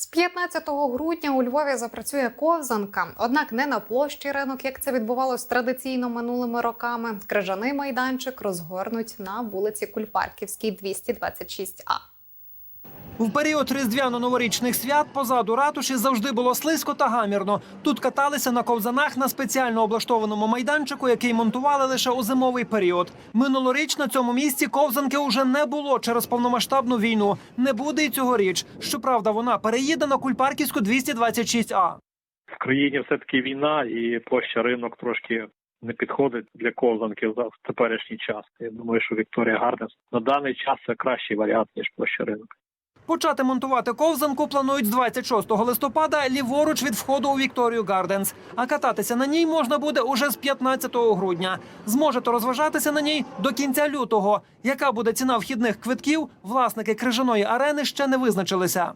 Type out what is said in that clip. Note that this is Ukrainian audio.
З 15 грудня у Львові запрацює ковзанка. Однак не на площі ринок, як це відбувалось традиційно минулими роками. Крижаний майданчик розгорнуть на вулиці Кульпарківській, 226А. В період різдвяно-новорічних свят позаду ратуші завжди було слизько та гамірно. Тут каталися на ковзанах на спеціально облаштованому майданчику, який монтували лише у зимовий період. Минулоріч на цьому місці ковзанки уже не було через повномасштабну війну. Не буде й цьогоріч. Щоправда, вона переїде на Кульпарківську 226А. в країні все таки війна, і площа ринок трошки не підходить для ковзанки за теперішній час. Я думаю, що Вікторія Гарденс на даний час це кращий варіант ніж площа ринок. Почати монтувати ковзанку планують з 26 листопада ліворуч від входу у Вікторію Гарденс. А кататися на ній можна буде уже з 15 грудня. Зможете розважатися на ній до кінця лютого. Яка буде ціна вхідних квитків? Власники крижаної арени ще не визначилися.